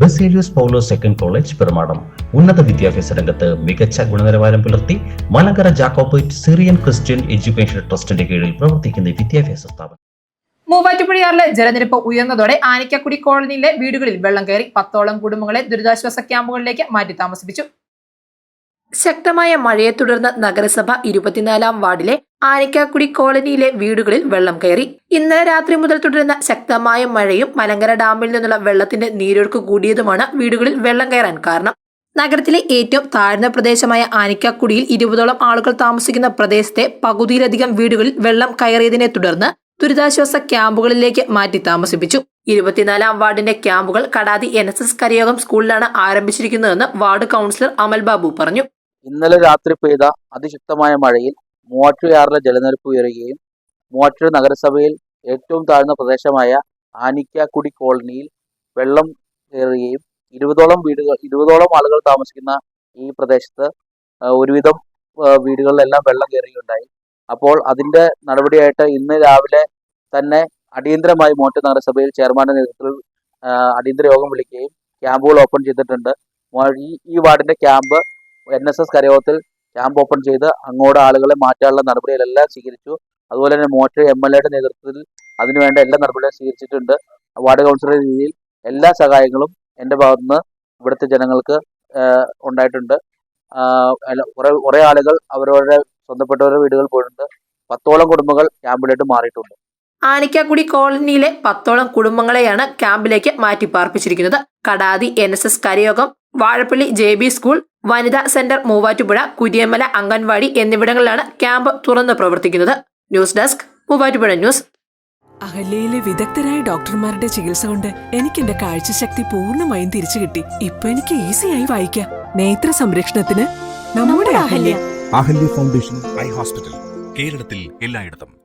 Baselios Paulo second college Perumadam ഉന്നത വിദ്യാഭ്യാസ രംഗത്ത് മികച്ച ഗുണനിലവാരം പുലർത്തി Malankara Jacobite Syrian Christian education ട്രസ്റ്റിന്റെ കീഴിൽ പ്രവർത്തിക്കുന്ന വിദ്യാഭ്യാസ സ്ഥാപനം. മൂവാറ്റുപുഴയാറിലെ ജലനിരപ്പ് ഉയർന്നതോടെ ആനിക്കക്കുടി കോളനിയിലെ വീടുകളിൽ വെള്ളം കയറി പത്തോളം കുടുംബങ്ങളെ ദുരിതാശ്വാസ ക്യാമ്പുകളിലേക്ക് മാറ്റി താമസിപ്പിച്ചു. ശക്തമായ മഴയെ തുടർന്ന് നഗരസഭ ഇരുപത്തിനാലാം വാർഡിലെ ആനക്കാക്കുടി കോളനിയിലെ വീടുകളിൽ വെള്ളം കയറി. ഇന്നലെ രാത്രി മുതൽ തുടരുന്ന ശക്തമായ മഴയും മലങ്കര ഡാമിൽ നിന്നുള്ള വെള്ളത്തിന്റെ നീരൊഴുക്ക് കൂടിയതുമാണ് വീടുകളിൽ വെള്ളം കയറാൻ കാരണം. നഗരത്തിലെ ഏറ്റവും താഴ്ന്ന പ്രദേശമായ ആനക്കാക്കുടിയിൽ ഇരുപതോളം ആളുകൾ താമസിക്കുന്ന പ്രദേശത്തെ പകുതിയിലധികം വീടുകളിൽ വെള്ളം കയറിയതിനെ തുടർന്ന് ദുരിതാശ്വാസ ക്യാമ്പുകളിലേക്ക് മാറ്റി താമസിപ്പിച്ചു. ഇരുപത്തിനാലാം വാർഡിന്റെ ക്യാമ്പുകൾ കടാതി എൻ എസ് എസ് കരയോഗം സ്കൂളിലാണ് ആരംഭിച്ചിരിക്കുന്നതെന്ന് വാർഡ് കൗൺസിലർ അമൽ ബാബു പറഞ്ഞു. ഇന്നലെ രാത്രി പെയ്ത അതിശക്തമായ മഴയിൽ മൂവാറ്റുപുഴയാറിലെ ജലനിരപ്പ് ഉയരുകയും മൂവാറ്റുപുഴ നഗരസഭയിൽ ഏറ്റവും താഴ്ന്ന പ്രദേശമായ ആനിക്കാക്കുടി കോളനിയിൽ വെള്ളം കയറുകയും ഇരുപതോളം വീടുകൾ ഇരുപതോളം ആളുകൾ താമസിക്കുന്ന ഈ പ്രദേശത്ത് ഒരുവിധം വീടുകളിലെല്ലാം വെള്ളം കയറുകയുണ്ടായി. അപ്പോൾ അതിന്റെ നടപടിയായിട്ട് ഇന്ന് രാവിലെ തന്നെ അടിയന്തരമായി മോറ്റ നഗരസഭയിൽ ചെയർമാന്റെ നേതൃത്വത്തിൽ അടിയന്തര യോഗം വിളിക്കുകയും ക്യാമ്പുകൾ ഓപ്പൺ ചെയ്തിട്ടുണ്ട്. ഈ വാർഡിന്റെ ക്യാമ്പ് എൻ എസ് എസ് കരയോഗത്തിൽ ക്യാമ്പ് ഓപ്പൺ ചെയ്ത് അങ്ങോട്ട് ആളുകളെ മാറ്റാനുള്ള നടപടികളെല്ലാം സ്വീകരിച്ചു. അതുപോലെ തന്നെ മോട്ടർ എം എൽ എയുടെ നേതൃത്വത്തിൽ അതിനുവേണ്ട എല്ലാ നടപടികളും സ്വീകരിച്ചിട്ടുണ്ട്. വാർഡ് കൗൺസിലറുടെ രീതിയിൽ എല്ലാ സഹായങ്ങളും എന്റെ ഭാഗത്തുനിന്ന് ഇവിടുത്തെ ജനങ്ങൾക്ക് ഉണ്ടായിട്ടുണ്ട്. കുറെ കുറേ ആളുകൾ അവരവരുടെ സ്വന്തപ്പെട്ടവരുടെ വീടുകൾ പോയിട്ടുണ്ട്. പത്തോളം കുടുംബങ്ങൾ ക്യാമ്പിലേക്ക് മാറിയിട്ടുണ്ട്. ആനിക്കാക്കുടി കോളനിയിലെ പത്തോളം കുടുംബങ്ങളെയാണ് ക്യാമ്പിലേക്ക് മാറ്റി പാർപ്പിച്ചിരിക്കുന്നത് Kadathi N S S Karayogam Vazhappally J B school വനിതാ സെന്റർ മൂവാറ്റുപുഴ കുരിയമല അംഗൻവാടി എന്നിവിടങ്ങളിലാണ് ക്യാമ്പ് തുറന്ന് പ്രവർത്തിക്കുന്നത്. News desk Muvattupuzha news. അഹല്യയിലെ വിദഗ്ധരായ ഡോക്ടർമാരുടെ ചികിത്സ കൊണ്ട് എനിക്ക് എന്റെ കാഴ്ചശക്തി പൂർണമായും തിരിച്ചു കിട്ടി. ഇപ്പൊ എനിക്ക് ഈസിയായി വായിക്കാം. നേത്ര സംരക്ഷണത്തിന് നമ്മുടെ Ahalya. Ahalya foundation eye hospital. കേരളത്തിൽ എല്ലായിടത്തും.